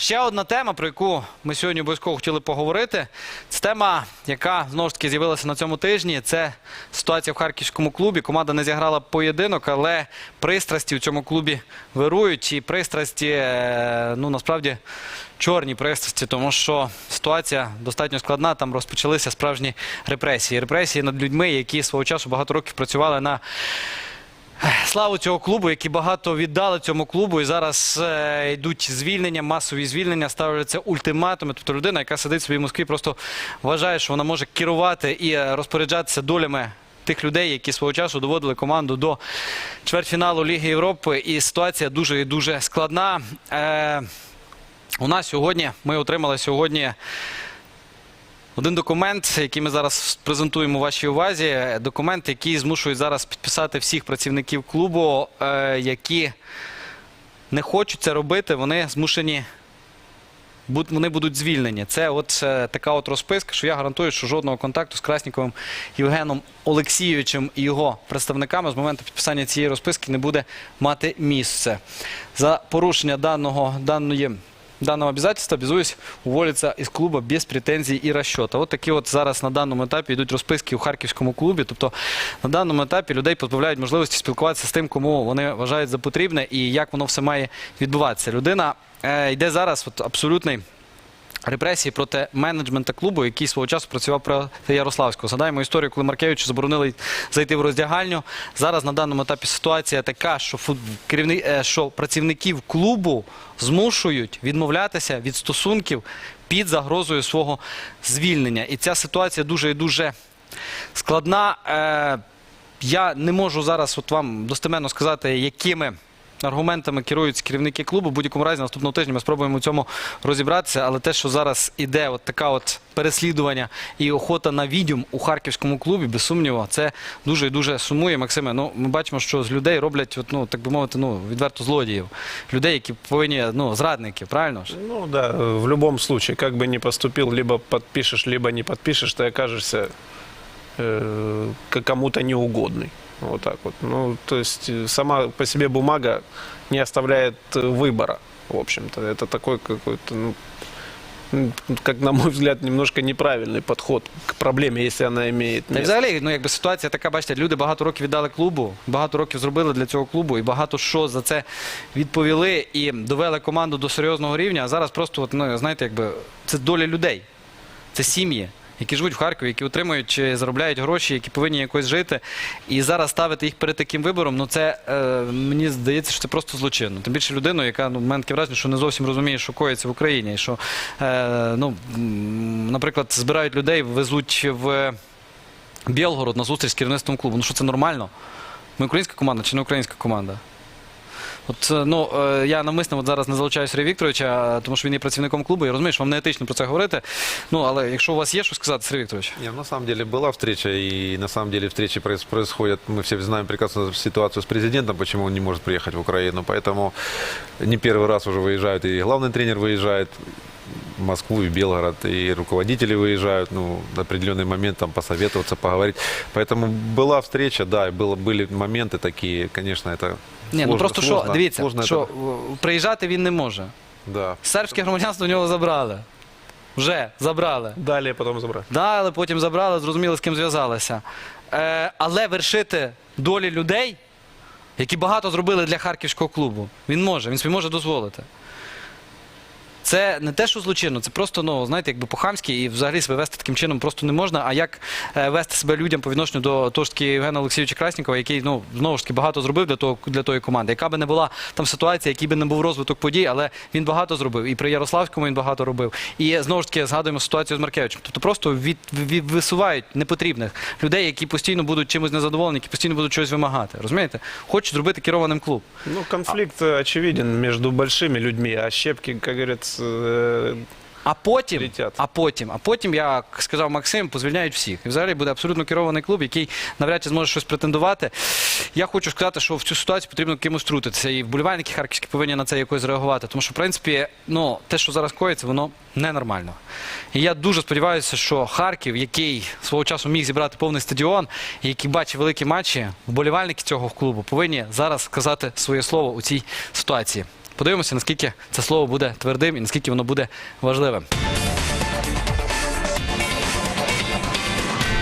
Ще одна тема, про яку ми сьогодні обов'язково хотіли поговорити. Це тема, яка знову ж таки з'явилася на цьому тижні. Це ситуація в харківському клубі. Команда не зіграла поєдинок, але пристрасті в цьому клубі вирують. І пристрасті, е, ну насправді, чорні пристрасті, тому що ситуація достатньо складна. Там розпочалися справжні репресії. Репресії над людьми, які свого часу багато років працювали на славу цього клубу, які багато віддали цьому клубу, і зараз е, йдуть звільнення, масові звільнення, ставляться ультиматуми. Тобто людина, яка сидить собі в Москві, просто вважає, що вона може керувати і е, розпоряджатися долями. Тих людей, які свого часу доводили команду до чвертьфіналу Ліги Європи, і ситуація дуже і дуже складна. Е, у нас сьогодні ми отримали сьогодні один документ, який ми зараз презентуємо вашій увазі. Документ, який змушує зараз підписати всіх працівників клубу, е, які не хочуть це робити, вони змушені. Вони будуть звільнені. Це от е, така от розписка, що я гарантую, що жодного контакту з Красніковим Євгеном Олексійовичем і його представниками з моменту підписання цієї розписки не буде мати місце. За порушення даного даної данного обязательства обязуюсь уволиться із клубу без претензій і розчота. От такі от зараз на даному етапі йдуть розписки у харківському клубі. Тобто на даному етапі людей позбавляють можливості спілкуватися з тим, кому вони вважають за потрібне і як воно все має відбуватися. Людина е, йде зараз от абсолютний репресії проти менеджмента клубу, який свого часу працював проти Ярославського. Згадаємо історію, коли Маркевичу заборонили зайти в роздягальню. Зараз на даному етапі ситуація така, що фут... е, що працівників клубу змушують відмовлятися від стосунків під загрозою свого звільнення. І ця ситуація дуже і дуже складна. Е, Я не можу зараз от вам достеменно сказати, якими аргументами керуються керівники клубу. В будь-якому разі наступного тижня ми спробуємо у цьому розібратися. Але те, що зараз іде от така от переслідування і охота на відьом у харківському клубі, без сумніву, це дуже і дуже сумує. Максиме, ну ми бачимо, що з людей роблять, от, ну так би мовити, ну відверто злодіїв. Людей, які повинні ну зрадників, правильно ж? Ну да, в любом случае, как бы ни поступил, либо подпишешь, либо не подпишешь, ты окажешься э, к- кому-то неугодный. Вот так вот. Ну, то есть э, сама по себе бумага не оставляет э, выбора, в общем-то. Это такой какой-то, ну, м, как на мой взгляд, немножко неправильный подход к проблеме, если она имеет Та й место. взагалі, ну якби ситуація така, бачите, люди багато років віддали клубу, багато років зробили для цього клубу і багато що за це відповіли і довели команду до серйозного рівня. А зараз просто, от, ну, знаєте, якби це доля людей, це сім'ї. Які живуть в Харкові, які отримують чи заробляють гроші, які повинні якось жити, і зараз ставити їх перед таким вибором, ну це е, мені здається, що це просто злочинно. Тим більше людину, яка ну в мене враження, що не зовсім розуміє, що коїться в Україні, і що е, ну наприклад, збирають людей, везуть в Білгород на зустріч з керівництвом клубу. Ну що це нормально? Ми українська команда чи не українська команда? От е, ну е, я навмисно от зараз не залучаю Сергія Вікторовича, тому що він є працівником клубу. Я розумію, що вам не етично про це говорити. Ну але якщо у вас є що сказати, Сергій Вікторович. Не, на самом деле была встреча, и на самом деле встречи проис- происходят, мы все знаем прекрасно ситуацию с президентом, почему он не может приехать в Украину, поэтому не первый раз уже выезжают, и главный тренер выезжает в Москву и Белгород, и руководители выезжают, ну, на определенный момент там посоветоваться, поговорить. Поэтому была встреча, да, и было, были моменты такие, конечно, это Ні, ну сложно- просто що, сложно- дивіться, сложно що это- е, приїжджати він не може. да. Сербське громадянство в нього забрали. Вже забрали. Далее потом забрать. Да, але потім забрали, зрозуміли, з ким зв'язалися. Е, але вершити долі людей, які багато зробили для харківського клубу, він може, він собі може дозволити. Це не те, що злочинно, це просто, ну, знаєте, якби по-хамськи і взагалі себе вести таким чином просто не можна. А як е, вести себе людям по відношенню до того ж таки Євгена Олексійовича Краснікова, який ну, знову ж таки багато зробив для, того, для тої команди. Яка би не була там ситуація, який би не був розвиток подій, але він багато зробив. І при Ярославському він багато робив. І знову ж таки згадуємо ситуацію з Маркевичем. Тобто просто від, від, висувають непотрібних людей, які постійно будуть чимось незадоволені, які постійно будуть щось вимагати. Розумієте? Хочуть зробити керованим клуб. Ну, конфликт э, очевиден между большими людьми, а щепки, как э, А потім, Летять. а потім, а потім, як сказав Максим, позвільняють всіх. І взагалі буде абсолютно керований клуб, який навряд чи зможе щось претендувати. Я хочу сказати, що в цю ситуацію потрібно кимось втрутитися. І вболівальники харківські повинні на це якось реагувати. Тому що, в принципі, ну, те, що зараз коїться, воно ненормально. І я дуже сподіваюся, що Харків, який свого часу міг зібрати повний стадіон, і який бачить великі матчі, вболівальники цього клубу повинні зараз сказати своє слово у цій ситуації. Подивимося, наскільки це слово буде твердим і наскільки воно буде важливим.